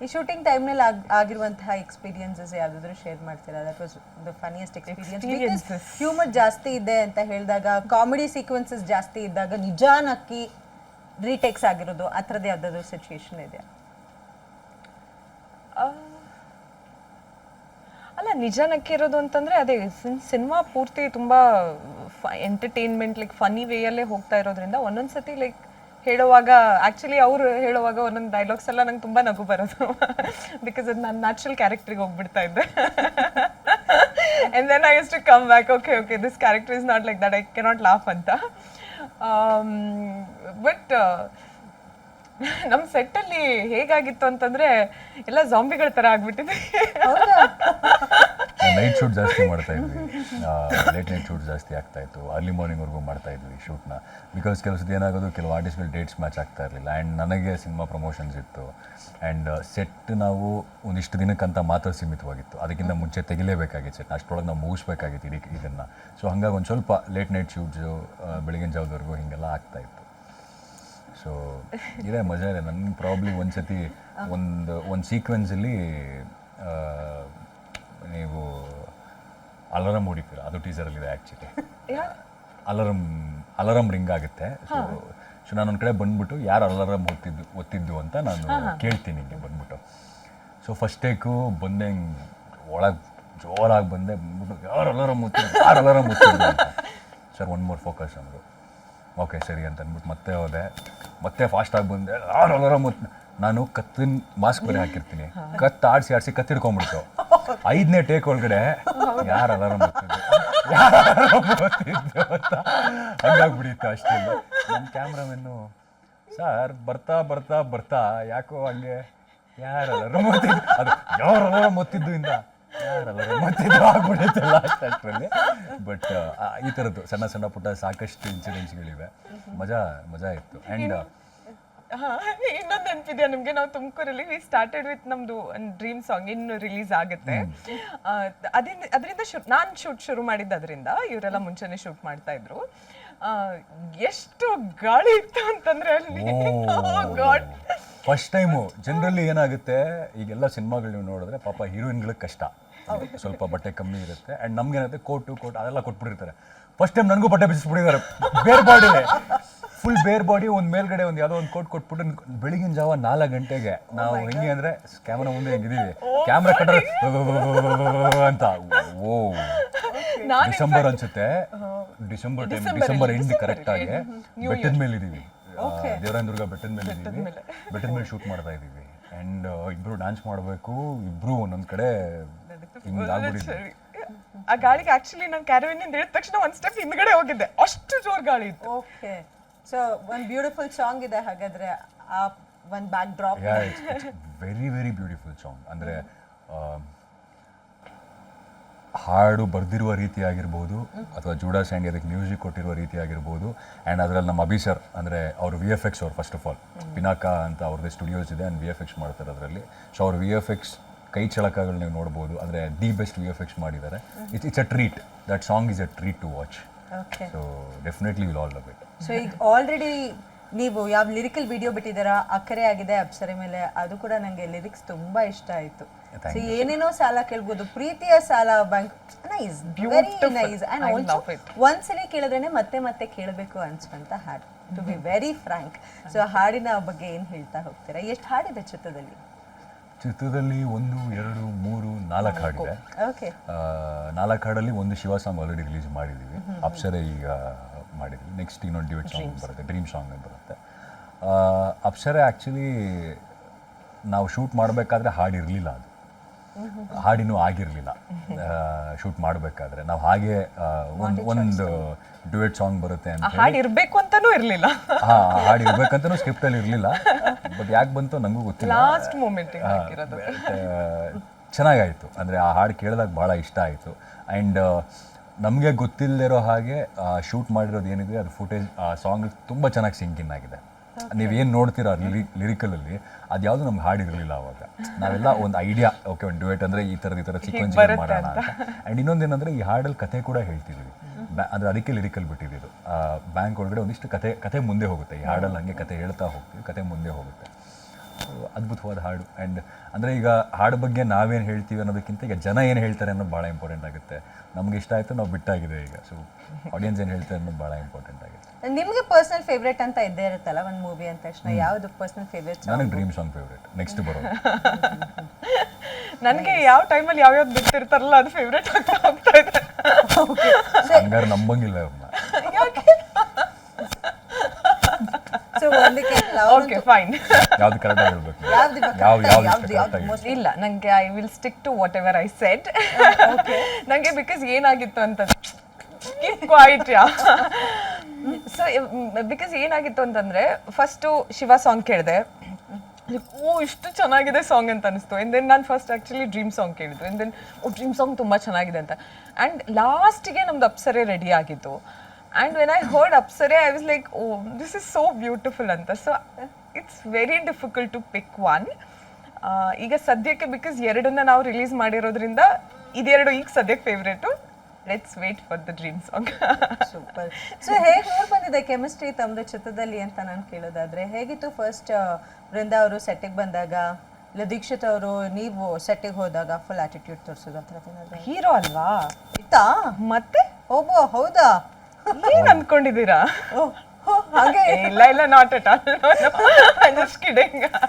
ಈ ಶೂಟಿಂಗ್ ಟೈಮ್ನಲ್ಲಿ ಆಗಿರುವಂತಹ ಎಕ್ಸ್ಪೀರಿಯನ್ಸಸ್ ಯಾವ್ದಾದ್ರು ಶೇರ್ ಮಾಡ್ತೀರಾ? That was the funniest experience. Humour ಜಾಸ್ತಿ ಇದೆ ಅಂತ ಹೇಳಿದಾಗ ಕಾಮಿಡಿ ಸೀಕ್ವೆನ್ಸಸ್ ಜಾಸ್ತಿ ಇದ್ದಾಗ ನಿಜಾನಕ್ಕಿ ರೀಟೇಕ್ಸ್ ಆಗಿರೋದು ಆ ಥರದ್ದು ಯಾವ್ದಾದ್ರು ಸಿಚುಯೇಷನ್ ಇದೆಯಾ? ಆ, ಅಲ್ಲ ನಿಜ ಇರೋದು ಅಂತಂದ್ರೆ ಅದೇ ಸಿನಿಮಾ ಪೂರ್ತಿ ತುಂಬಾ ಎಂಟರ್ಟೈನ್ಮೆಂಟ್ ಲೈಕ್ ಫನಿ ವೇಯಲ್ಲೇ ಹೋಗ್ತಾ ಇರೋದ್ರಿಂದ ಒಂದೊಂದ್ಸತಿ ಲೈಕ್ ಹೇಳುವಾಗ ಆಕ್ಚುಲಿ ಅವರು ಹೇಳುವಾಗ ಒಂದೊಂದು ಡೈಲಾಗ್ಸ್ ಎಲ್ಲ ನಂಗೆ ತುಂಬಾ ನಗು ಬರೋದು. ಬಿಕಾಸ್ ಅದು ನನ್ನ ನ್ಯಾಚುರಲ್ ಕ್ಯಾರೆಕ್ಟ್ರಿಗೆ ಹೋಗ್ಬಿಡ್ತಾ ಇದ್ದೆ. And then I use to come back okay okay this character is not like that I cannot laugh ಅಂತ. ಬಟ್ ನಮ್ಮ ಸೆಟ್ಟಲ್ಲಿ ಹೇಗಾಗಿತ್ತು ಅಂತಂದ್ರೆ ಎಲ್ಲ ಜಾಂಬಿಗಳ ತರ ಆಗ್ಬಿಟ್ಟಿದೆ. ನೈಟ್ ಶೂಟ್ ಜಾಸ್ತಿ ಮಾಡ್ತಾ ಇದ್ವಿ. ಲೇಟ್ ನೈಟ್ ಶೂಟ್ ಜಾಸ್ತಿ ಆಗ್ತಾ ಇತ್ತು. ಅರ್ಲಿ ಮಾರ್ನಿಂಗ್ವರೆಗೂ ಮಾಡ್ತಾ ಇದ್ವಿ ಶೂಟ್ನ ಬಿಕಾಸ್ ಕೆಲವು ಸತಿ ಏನಾಗೋದು ಕೆಲವು ಆರ್ಟಿಸ್ಟ್ಗಳು ಡೇಟ್ಸ್ ಮ್ಯಾಚ್ ಆಗ್ತಾ ಇರಲಿಲ್ಲ. ಆ್ಯಂಡ್ ನನಗೆ ಸಿನಿಮಾ ಪ್ರಮೋಷನ್ಸ್ ಇತ್ತು. ಆ್ಯಂಡ್ ಸೆಟ್ ನಾವು ಒಂದಿಷ್ಟು ದಿನಕ್ಕಂತ ಮಾತ್ರ ಸೀಮಿತವಾಗಿತ್ತು. ಅದಕ್ಕಿಂತ ಮುಂಚೆ ತೆಗಿಲೇಬೇಕಾಗಿತ್ತು ಸೆಟ್ ಅಷ್ಟರೊಳಗೆ ನಾವು ಮುಗಿಸ್ಬೇಕಾಗಿತ್ತು ಇಡೀ ಇದನ್ನು. ಸೊ ಹಂಗಾಗಿ ಒಂದು ಸ್ವಲ್ಪ ಲೇಟ್ ನೈಟ್ ಶೂಟ್ಸು ಬೆಳಗಿನ ಜಾವದವರೆಗೂ ಹೀಗೆಲ್ಲ ಆಗ್ತಾ ಇತ್ತು. ಸೊ ಇದೇ ಮಜಾ ಇದೆ. ನನ್ನ ಪ್ರಾಬ್ಲಿ ಒಂದು ಸತಿ ಒಂದು ಒಂದು ಸೀಕ್ವೆನ್ಸಲ್ಲಿ ನೀವು ಅಲಾರಮ್ ಹೊಡಿತೀರ. ಅದು ಟೀಸರಲ್ಲಿದೆ ಆ್ಯಕ್ಚುಲಿ ಅಲರಂ ಅಲರಂ ರಿಂಗ್ ಆಗುತ್ತೆ. ಸೊ ಸೊ ನಾನು ಒಂದು ಕಡೆ ಬಂದ್ಬಿಟ್ಟು ಯಾರು ಅಲಾರಮ್ ಒತ್ತಿದ್ದು ಒತ್ತಿದ್ದು ಅಂತ ನಾನು ಕೇಳ್ತೀನಿ ನಿಮಗೆ ಬಂದ್ಬಿಟ್ಟು. ಸೊ ಫಸ್ಟ್ ಟೇಕು ಬಂದೆ ಒಳಗೆ ಜೋರಾಗಿ ಬಂದೆ ಬಂದ್ಬಿಟ್ಟು ಯಾರು ಅಲಾರಮ್ ಒತ್ತಿದ್ದು ಯಾರು ಅಲರಂ ಒತ್ತಿದ್ದು ಅಂತ. ಸರ್ ಒನ್ ಮೋರ್ ಫೋಕಸ್ ಅಂದರು. ಓಕೆ ಸರಿ ಅಂತ ಅಂದ್ಬಿಟ್ಟು ಮತ್ತೆ ಹೋದೆ. ಮತ್ತೆ ಫಾಸ್ಟಾಗಿ ಬಂದೆ ಯಾರು ಅಲಾರಂ ಒತ್ತು ನಾನು ಕತ್ತಿನ ಮಾಸ್ಕ್ ಬೇರೆ ಹಾಕಿರ್ತೀನಿ. ಕತ್ತು ಆಡಿಸಿ ಆಡಿಸಿ ಕತ್ತಿಡ್ಕೊಂಡ್ಬಿಡ್ತು ಐದನೇ ಟೇಕ್ ಒಳಗಡೆ ಯಾರು ಅಲಾರಮ್ ಹಂಗಾಗ್ಬಿಡಿತ್ತು ಅಷ್ಟೇ. ನಮ್ಮ ಕ್ಯಾಮ್ರಾಮೆನ್ನು ಸರ್ ಬರ್ತಾ ಬರ್ತಾ ಬರ್ತಾ ಯಾಕೋ ಹಂಗೆ ಯಾರು ಅಲಾರಮ್ ಅದು ಯಾರು ಅಲಾರಮ್ ಒತ್ತಿದ್ದು ಇಂದ ಯಾರು ಅಲಾರಮ್ ಆಗ್ಬಿಡುತ್ತೆ ಲಾಸ್ಟ್ ಅಷ್ಟರಲ್ಲಿ. ಬಟ್ ಈ ಥರದ್ದು ಸಣ್ಣ ಸಣ್ಣ ಪುಟ್ಟ ಸಾಕಷ್ಟು ಇನ್ಸಿಡೆಂಟ್ಸ್ಗಳಿವೆ ಮಜಾ ಮಜಾ ಇತ್ತು. ಆ್ಯಂಡ್ ಇನ್ನೊಂದು ನೆನಪಿದೆ ನಿಮಗೆ ನಾವು ತುಮಕೂರಲ್ಲಿ ವಿ ಸ್ಟಾರ್ಟೆಡ್ ವಿತ್ ನಮ್ದು ಡ್ರೀಮ್ ಸಾಂಗ್ ಇನ್ನು ರಿಲೀಸ್ ಆಗುತ್ತೆ. ಆ, ಅದಿಂದ ಅದರಿಂದ ಶು ನಾನು ಶೂಟ್ ಶುರು ಮಾಡಿದ್ದು ಅದರಿಂದ ಇವರೆಲ್ಲ ಮುಂಚೆನೆ ಶೂಟ್ ಮಾಡ್ತಾ ಇದ್ರು. ಆ, ಎಷ್ಟು ಗಾಳಿ ಇತ್ತು ಅಂತಂದ್ರೆ ಅಲ್ಲಿ. ಗಾಡ್ ಫಸ್ಟ್ ಟೈಮು ಜನರಲಿ ಏನಾಗುತ್ತೆ ಈಗೆಲ್ಲ ಸಿನಿಮಾಗಳು ನೀವು ನೋಡಿದ್ರೆ ಪಾಪ ಹೀರೋಯಿನ್ಗಳಿಗೆ ಕಷ್ಟ. ಸ್ವಲ್ಪ ಬಟ್ಟೆ ಕಮ್ಮಿ ಇರುತ್ತೆ. ಆ್ಯಂಡ್ ನಮ್ಗೇನಾಗುತ್ತೆ ಕೋಟು ಕೋಟ್ ಅದೆಲ್ಲ ಕೊಟ್ಬಿಟ್ಟಿರ್ತಾರೆ. ಫಸ್ಟ್ ಟೈಮ್ ನನಗೂ ಬಟ್ಟೆ ಬಿಸಿಸ್ಬಿಟ್ಟಿದ್ದಾರೆ. ಬೇರೆ ಬಾಡಿ ಫುಲ್ ಬೇರ್ ಬಾಡಿ ಒಂದು ಮೇಲ್ಗಡೆ ಒಂದು ಯಾವುದೋ ಒಂದು ಕೋಟ್ ಕೊಟ್ಬಿಟ್ಟು ಬೆಳಿಗಿನ ಜಾವ ನಾಲ್ಕು ಗಂಟೆಗೆ ನಾವು ಹೆಂಗೆ ಅಂದರೆ ಕ್ಯಾಮ್ರಾ ಮುಂದೆ ಹೆಂಗಿದೀವಿ. ಕ್ಯಾಮ್ರಾ ಕಟ್ಟರ್ ಅಂತ. ಓ ಡಿಸೆಂಬರ್ ಅನ್ಸುತ್ತೆ. December time December end correct ಆಗಿ ಬೆಟ್ಟದ ಮೇಲೆ ಇದೀವಿ. ದೇವರಾಯನ ದುರ್ಗ ಬೆಟ್ಟದ ಮೇಲೆ ಇದೀವಿ. ಬೆಟ್ಟದ ಮೇಲೆ ಶೂಟ್ ಮಾಡ್ತಾ ಇದೀವಿ. ಅಂಡ್ ಇಬ್ರು ಡ್ಯಾನ್ಸ್ ಮಾಡಬೇಕು. ಇಬ್ರು ಒಂದೊಂದ್ ಕಡೆ ಹಿಂಗ್ ಆ ಗಾಳಿಗೆ ಆಕ್ಚುಲಿ ನಾನು ಕ್ಯಾರವಿನ್ ಹೇಳಿದ ತಕ್ಷಣ ಒಂದ್ ಸ್ಟೆಪ್ ಹಿಂದ್ಗಡೆ ಹೋಗಿದ್ದೆ. ಅಷ್ಟು ಜೋರ್ ಗಾಳಿ ಇತ್ತು. ಓಕೆ ಸೊ ಒಂದು ಬ್ಯೂಟಿಫುಲ್ ಸಾಂಗ್ ಇದೆ ಹಾಗಾದ್ರೆ ಆ ಒಂದು back drop very very beautiful song ಅಂದರೆ ಹಾಡು ಬರೆದಿರುವ ರೀತಿ ಆಗಿರ್ಬೋದು ಅಥವಾ ಜೂಡಾ ಸ್ಯಾಂಡಿ ಅದಕ್ಕೆ ಮ್ಯೂಸಿಕ್ ಕೊಟ್ಟಿರುವ ರೀತಿ ಆಗಿರ್ಬೋದು ಆ್ಯಂಡ್ ಅದರಲ್ಲಿ ನಮ್ಮ ಅಭಿ ಸರ್ ಅಂದರೆ ಅವರು ವಿ ಎಫ್ ಎಕ್ಸ್ ಅವ್ರು ಫಸ್ಟ್ ಆಫ್ ಆಲ್ ಪಿನಾಕ ಅಂತ ಅವ್ರದ್ದೇ ಸ್ಟುಡಿಯೋಸ್ ಇದೆ ಆ್ಯಂಡ್ ವಿ ಎಫ್ ಎಕ್ಸ್ ಮಾಡ್ತಾರೆ ಅದರಲ್ಲಿ. ಸೊ ಅವ್ರು ವಿ ಎಫ್ ಎಕ್ಸ್ ಕೈ ಚಳಕಗಳು ನೀವು ನೋಡ್ಬೋದು. ಅಂದರೆ the best V F X ಮಾಡಿದ್ದಾರೆ. It's it's a treat that song is a treat to watch so definitely will all love it so ಈಗ already ನೀವು ಯಾವ ಲಿರಿಕಲ್ ವಿಡಿಯೋ ಬಿಟ್ಟಿದ್ದೀರಾ ಅಕ್ಕರೆ ಆಗಿದೆ ಅಪ್ಸರೆ ಮೇಲೆ ಅದು ಕೂಡ ನನಗೆ ಲಿರಿಕ್ಸ್ ತುಂಬಾ ಇಷ್ಟ ಆಯ್ತು. ಸೊ ಏನೇನೋ ಸಾಲ ಕೇಳ್ಬೋದು. ಪ್ರೀತಿಯ ಸಾಲ bank nice very. Nice and also ಒಂದ್ಸಲಿ ಕೇಳಿದ್ರೇನೆ ಮತ್ತೆ ಮತ್ತೆ ಕೇಳಬೇಕು ಅನ್ಸುವಂತ ಹಾಡು. To be very frank so ಹಾಡಿನ ಬಗ್ಗೆ ಏನ್ ಹೇಳ್ತಾ ಹೋಗ್ತೀರಾ? ಎಷ್ಟು ಹಾಡಿದೆ ಚಿತ್ರದಲ್ಲಿ? ಚಿತ್ರದಲ್ಲಿ ಒಂದು ಎರಡು ಮೂರು ನಾಲ್ಕು ಹಾಡಿದೆ. ನಾಲ್ಕು ಹಾಡಲ್ಲಿ ಒಂದು ಶಿವ ಸಾಂಗ್ ಆಲ್ರೆಡಿ ರಿಲೀಸ್ ಮಾಡಿದೀವಿ ಅಪ್ಸರೆ ಈಗ ಮಾಡಿದ್ವಿ ನೆಕ್ಸ್ಟ್ ಇನ್ನೊಂದು ಡ್ಯೂಟ್ ಸಾಂಗ್ ಬರುತ್ತೆ ಡ್ರೀಮ್ ಸಾಂಗ್ ಬರುತ್ತೆ. ಅಪ್ಸರೆ ಆ್ಯಕ್ಚುಲಿ ನಾವು ಶೂಟ್ ಮಾಡಬೇಕಾದ್ರೆ ಹಾಡು ಇರಲಿಲ್ಲ ಅದು ಹಾಡಿನೂ ಆಗಿರಲಿಲ್ಲ. ಶೂಟ್ ಮಾಡಬೇಕಾದ್ರೆ. ನಾವು ಹಾಗೆ ಒಂದು ಒಂದು ಡ್ಯೂಯೆಟ್ ಸಾಂಗ್ ಬರುತ್ತೆ ಅಂತ ಹಾಡಿರಬೇಕು ಹಾಡು ಇರಬೇಕು ಅಂತಾನೂ ಇರಲಿಲ್ಲ. ಹಾ ಹಾಡು ಇರ್ಬೇಕಂತನೂ ಸ್ಕ್ರಿಪ್ಟಲ್ಲಿ ಇರಲಿಲ್ಲ. ಬಟ್ ಯಾಕೆ ಬಂತು ನನಗೂ ಗೊತ್ತಿಲ್ಲ. ಲಾಸ್ಟ್ ಮೂಮೆಂಟ್ ಚೆನ್ನಾಗಾಯಿತು. ಅಂದರೆ ಆ ಹಾಡು ಕೇಳಿದಾಗ ಭಾಳ ಇಷ್ಟ ಆಯಿತು. ಆ್ಯಂಡ್ ನಮಗೆ ಗೊತ್ತಿಲ್ಲದಿರೋ ಹಾಗೆ ಶೂಟ್ ಮಾಡಿರೋದು ಏನಿದೆ ಅದು ಫುಟೇಜ್ ಆ ಸಾಂಗ್ ತುಂಬ ಚೆನ್ನಾಗಿ ಸಿಂಕಿನ್ ಆಗಿದೆ. ನೀವೇನು ನೋಡ್ತೀರಾ ಲಿರಿ ಲಿರಿಕಲಲ್ಲಿ ಅದು ಯಾವುದು ನಮ್ಗೆ ಹಾಡಿರಲಿಲ್ಲ ಅವಾಗ. ನಾವೆಲ್ಲ ಒಂದು ಐಡಿಯಾ ಓಕೆ ಒಂದು ಡ್ಯೂಯೇಟ್ ಅಂದರೆ ಈ ಥರದ ಈ ಥರ ಚಿಕ್ಕ ಮಾಡೋಣ ಅಂತ. ಆ್ಯಂಡ್ ಇನ್ನೊಂದೇನಂದರೆ ಈ ಹಾಡಲ್ಲಿ ಕತೆ ಕೂಡ ಹೇಳ್ತಿದ್ದೀವಿ ಬ್ಯಾ ಅಂದರೆ ಅದಕ್ಕೆ ಲಿರಿಕಲ್ ಬಿಟ್ಟಿದ್ದು ಬ್ಯಾಂಕ್ ಒಳಗಡೆ ಒಂದಿಷ್ಟು ಕತೆ ಕತೆ ಮುಂದೆ ಹೋಗುತ್ತೆ. ಈ ಹಾಡಲ್ಲಿ ಹಂಗೆ ಕತೆ ಹೇಳ್ತಾ ಹೋಗ್ತೀವಿ ಕತೆ ಮುಂದೆ ಹೋಗುತ್ತೆ. ಅದ್ಭುತವಾದ ಹಾಡು. ಆ್ಯಂಡ್ ಅಂದರೆ ಈಗ ಹಾಡು ಬಗ್ಗೆ ನಾವೇನು ಹೇಳ್ತೀವಿ ಅನ್ನೋದಕ್ಕಿಂತ ಈಗ ಜನ ಏನು ಹೇಳ್ತಾರೆ ಅನ್ನೋದು ಭಾಳ ಇಂಪಾರ್ಟೆಂಟ್ ಆಗುತ್ತೆ. ನಮ್ಗೆ ಇಷ್ಟ ಆಯಿತು ನಾವು ಬಿಟ್ಟಾಗಿದೆ ಈಗ. ಸೊ ಆಡಿಯನ್ಸ್ ಏನು ಹೇಳ್ತಾರೆ ಅನ್ನೋದು ಭಾಳ ಇಂಪಾರ್ಟೆಂಟ್ ಆಗುತ್ತೆ. ನಿಮಗೆ ಪರ್ಸನಲ್ ಫೇವ್ರೇಟ್ ಅಂತ ಇದ್ದೇ ಇರುತ್ತಲ್ಲ ಒಂದು ಮೂವಿ ಅಂದ ತಕ್ಷಣ? ಯಾವುದು ಪರ್ಸನಲ್ ಫೇವ್ರೇಟ್ ನನಗೆ ಡ್ರೀಮ್ ಸಾಂಗ್ ಫೇವ್ರೇಟ್ ನೆಕ್ಸ್ಟ್ ಬರೋ ನನಗೆ ಯಾವ ಟೈಮಲ್ಲಿ ಯಾವ್ಯಾವ್ದು ಬಿಟ್ಟಿರ್ತಾರಲ್ಲ ಅದು ಫೇವ್ರೇಟ್ ಆಗ್ತಾ ಹೋಗ್ತಾ ಇದೆ. ಹಂಗಾರೆ ನಂಬಂಗಿಲ್ಲ ಅವ್ರನ್ನ ಒಂದಕ್ಕೆ ಓಕೆ ಫೈನ್ ಯಾವ್ದು ಹೇಳ್ಬೇಕು ಯಾವ ಯಾವ್ದು- ಯಾವ್ದು ಕರೆಕ್ಟಾಗಿ ಇಲ್ಲ ನಂಗೆ I will stick to whatever I set ನಂಗೆ ಬಿಕಾಸ್ ಏನಾಗಿತ್ತು ಅಂತ ಕ್ವೈಟ್ ಯಾ ಸೊ ಬಿಕಾಸ್ ಏನಾಗಿತ್ತು ಅಂತಂದ್ರೆ ಫಸ್ಟು ಶಿವ ಸಾಂಗ್ ಕೇಳಿದೆ. ಓ ಇಷ್ಟು ಚೆನ್ನಾಗಿದೆ ಸಾಂಗ್ ಅಂತ ಅನಿಸ್ತು. ಆ್ಯಂಡ್ ದೆನ್ ನಾನು ಫಸ್ಟ್ ಆ್ಯಕ್ಚುಲಿ ಡ್ರೀಮ್ ಸಾಂಗ್ ಕೇಳಿದ್ದು. And then oh dream song ತುಂಬ ಚೆನ್ನಾಗಿದೆ ಅಂತ. ಆ್ಯಂಡ್ ಲಾಸ್ಟಿಗೆ ನಮ್ದು ಅಪ್ಸರೆ ರೆಡಿ ಆಗಿತ್ತು and when I heard Apsare I was like oh this is so beautiful ಅಂತ so it's very difficult to pick one ಈಗ ಸದ್ಯಕ್ಕೆ ಬಿಕಾಸ್ ಎರಡನ್ನ ನಾವು ರಿಲೀಸ್ ಮಾಡಿರೋದ್ರಿಂದ ಇದೆರಡು ಈಗ ಸದ್ಯಕ್ಕೆ favourite let's wait for the dream song super so ಹೇಗೆ ಮೂಡ್ ಬಂದಿದೆ ಕೆಮಿಸ್ಟ್ರಿ ತಮ್ಮದು ಚಿತ್ರದಲ್ಲಿ ಅಂತ ನಾನು ಕೇಳೋದಾದ್ರೆ? ಹೇಗಿತ್ತು ಫಸ್ಟ್ ವೃಂದ ಅವರು ಸೆಟ್ಟಿಗೆ ಬಂದಾಗ? ಇಲ್ಲ ದೀಕ್ಷಿತ್ ಅವರು ನೀವು ಸೆಟ್ಟಿಗೆ ಹೋದಾಗ ಫುಲ್ ಆಟಿಟ್ಯೂಡ್ ತೋರಿಸೋದು ಆ ಹೀರೋ ಅಲ್ವಾ? ಇತ್ತಾ? ಮತ್ತೆ? ಓಬೋ ಹೌದಾ? ಏನ್ ಅನ್ಕೊಂಡಿದ್ದೀರಾ? ಹಾಗೆ. ಇಲ್ಲ ಇಲ್ಲ not at all just kidding